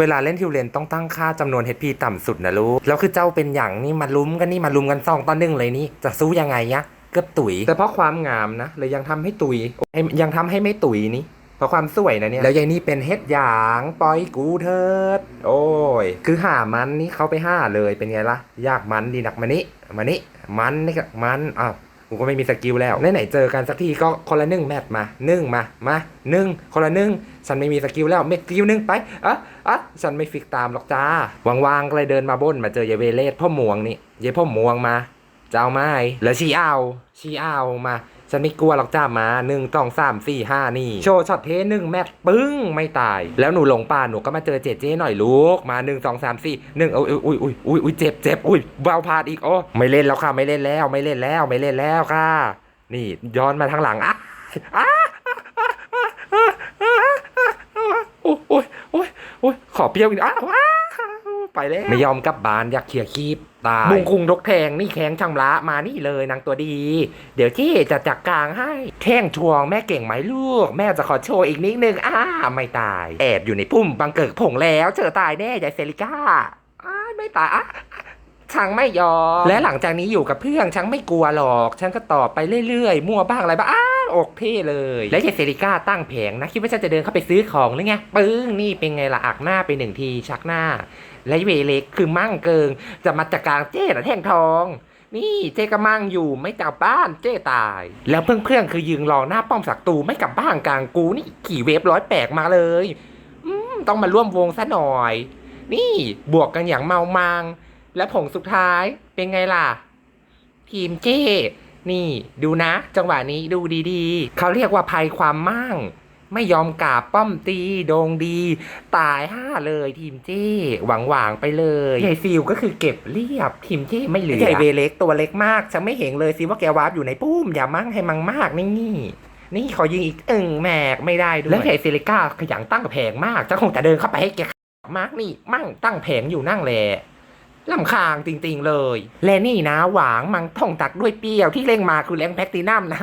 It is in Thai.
เวลาเล่นทิวเลนต้องตั้งค่าจำนวน HP ต่ำสุดนะลูก แล้วคือเจ้าเป็นอย่างนี่มาลุ้มกันนี่มาลุ้มกันสองต่อหนึ่งเลยนี่ จะสู้ยังไงยะเกือบตุย แต่เพราะความงามนะเลยยังทำให้ตุยให้ยังทำให้ไม่ตุยนี่เพราะความสวยนะเนี่ย แล้วยายนี่เป็นเฮ็ดหยางปล่อยกูเถิด โอ้ย คือหามันนี่เขาไปห้าเลยเป็นไงล่ะ ยากมันดีหนักมานี่มานี่มันนี่ก็มันอ้าว กูก็ไม่มีสกิลแล้วไหนๆเจอกันสักทีก็คนละหนึ่งแมตช์มาหนึ่งมามาหนึ่งคนละหนึ่งฉันไม่มีสกิลแล้วเมสกิลหนึ่งไปอะอะฉันไม่ฟิกตามหรอกจ้าวางๆก็เลยเดินมาบนมาเจอยายเวเลสพ่อมวงนี่ยายพ่อมวงมาจะเอาไหมแล้วชี้เอาชี้เอามา ฉันไม่กลัวหรอกจ้ามาหนึ่งสองสามสี่ห้านี่ โชว์ช็อตเทหนึ่งแมตช์ปึ้งไม่ตาย แล้วหนูหลงป่าหนูก็มาเจอเจเจหน่อยลูกมาหนึ่งสองสามสี่หนึ่งเอุ้ยอุ้ยอุ้ยอุ้ยอุ้ยเจ็บเจ็บอุ้ยเบาพาดอีกโอ้ไม่เล่นแล้วค่ะไม่เล่นแล้วไม่เล่นแล้วไม่เล่นแล้วค่ะ นี่ย้อนมาทางหลังอะอะโอ้ยโอ้ยโอ้ยโอ้ยขอเปรี้ยวอีกอ้าวอ้าว ไปแล้วไม่ยอมกลับบ้านอยากเคลียร์คีบตายบุงคุงดกแทงนี่แข้งช่างละมานี่เลยนางตัวดี เดี๋ยวที่จะจัดกลางให้แข้งชวงแม่เก่งไหมลูก แม่จะขอโชว์อีกนิดนึงอ้าไม่ตาย แอบอยู่ในพุ่มบังเกิดผงแล้วเจอตายแน่ยายเซริก้าอ้ายไม่ตายอะช่างไม่ยอมและหลังจากนี้อยู่กับเพื่อนช่างไม่กลัวหรอกฉันก็ตอบไปเรื่อยๆ มั่วบ้างอะไรบ้างอ้า อกเท่เลย และยายเซริก้าตั้งแผงนะ คิดว่าฉันจะเดินเข้าไปซื้อของหรือไงปึ้งนี่เป็นไงล่ะอักหน้าไปหนึ่งทีชักหน้า และเวเล็กคือมั่งเกิง จะมาจากกางเจ้นะแท่งทองนี่เจ๊ก็มั่งอยู่ไม่กลับบ้านเจ้ตาย แล้วเพื่อนๆคือยืนรอหน้าป้อมสักตูไม่กลับบ้านกลางกูนี่ขี่เวฟร้อยแปลกมาเลยอืมต้องมาร่วมวงซะหน่อย นี่บวกกันอย่างเมามัง และผงสุดท้ายเป็นไงล่ะ ทีมเจ้ นี่ดูนะ จังหวะนี้ดูดีๆ เขาเรียกว่าภัยความมั่ง ไม่ยอมกราบป้อมตีโดงดี ตายห้าเลยทีมเจ้หวังหวางๆไปเลยใหญ่ฟิลก็คือเก็บเรียบทีมเจ้ไม่เหลือใหญ่เวเล็กตัวเล็กมากฉันไม่เห็นเลยสิว่าแกวาร์ปอยู่ในปุ้มอย่ามั่งให้มังมากนี่นี่ขอยิงอีกอึ่งแหมกไม่ได้ด้วยแล้วใหญ่เซริก้าขยันตั้งแผงมากจะคงจะเดินเข้าไปให้แกมากนี่มั่งตั้งแผงอยู่นั่งแหละ ลำคางจริงๆเลย และนี่นะหวางมังท่องตักด้วยเปรี้ยวที่เร่งมาคือแรงแพคตินัมนะ